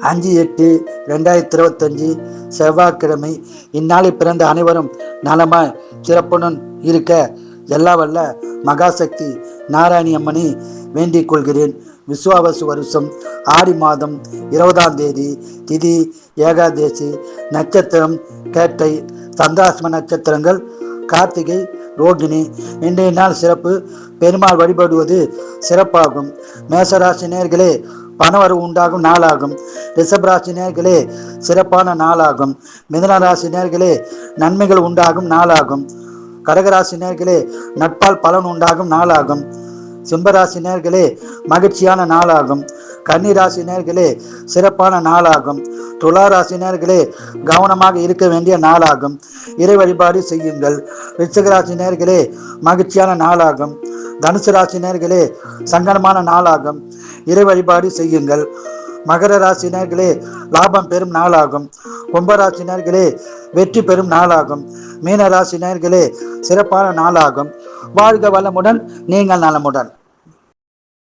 அஞ்சு எட்டு ரெண்டாயிரத்தி இருபத்தஞ்சி செவ்வாய்க்கிழமை. இந்நாளில் பிறந்த அனைவரும் நலமாய் சிறப்புடன் இருக்க எல்லா வல்ல மகாசக்தி நாராயணி அம்மனை வேண்டிக் கொள்கிறேன். விஸ்வாவசு வருஷம் ஆடி மாதம் இருபதாம் தேதி திதி ஏகாதேசி நட்சத்திரம் கேட்டை சந்திராசிரம நட்சத்திரங்கள் கார்த்திகை ரோகிணி. இன்றைய நாள் சிறப்பு. பெருமாள் வழிபடுவது சிறப்பாகும். மேசராசி நேர்களே பணவரவு உண்டாகும் நாளாகும். ரிஷபராசி நேர்களே சிறப்பான நாளாகும். மிதன ராசி நேர்களே நன்மைகள் உண்டாகும் நாளாகும். கடகராசி நேர்களே நட்பால் பலன் உண்டாகும் நாளாகும். சிம்பராசி நேர்களே மகிழ்ச்சியான நாளாகும். கன்னிராசி நேர்களே சிறப்பான நாளாகும். துளாராசி நேர்களே கவனமாக இருக்க வேண்டிய நாளாகும். இறை வழிபாடு செய்யுங்கள். ரிச்சகராசி நேர்களே மகிழ்ச்சியான நாளாகும். தனுசு ராசி நேர்களே சங்கடமான நாளாகும். இறை வழிபாடு செய்யுங்கள். மகர ராசி நேர்களே லாபம் பெறும் நாளாகும். கும்பராசி நேர்களே வெற்றி பெறும் நாளாகும். மீன ராசி நேர்களே சிறப்பான நாளாகும். வாழ்க வளமுடன் நீங்கள் நலமுடன்.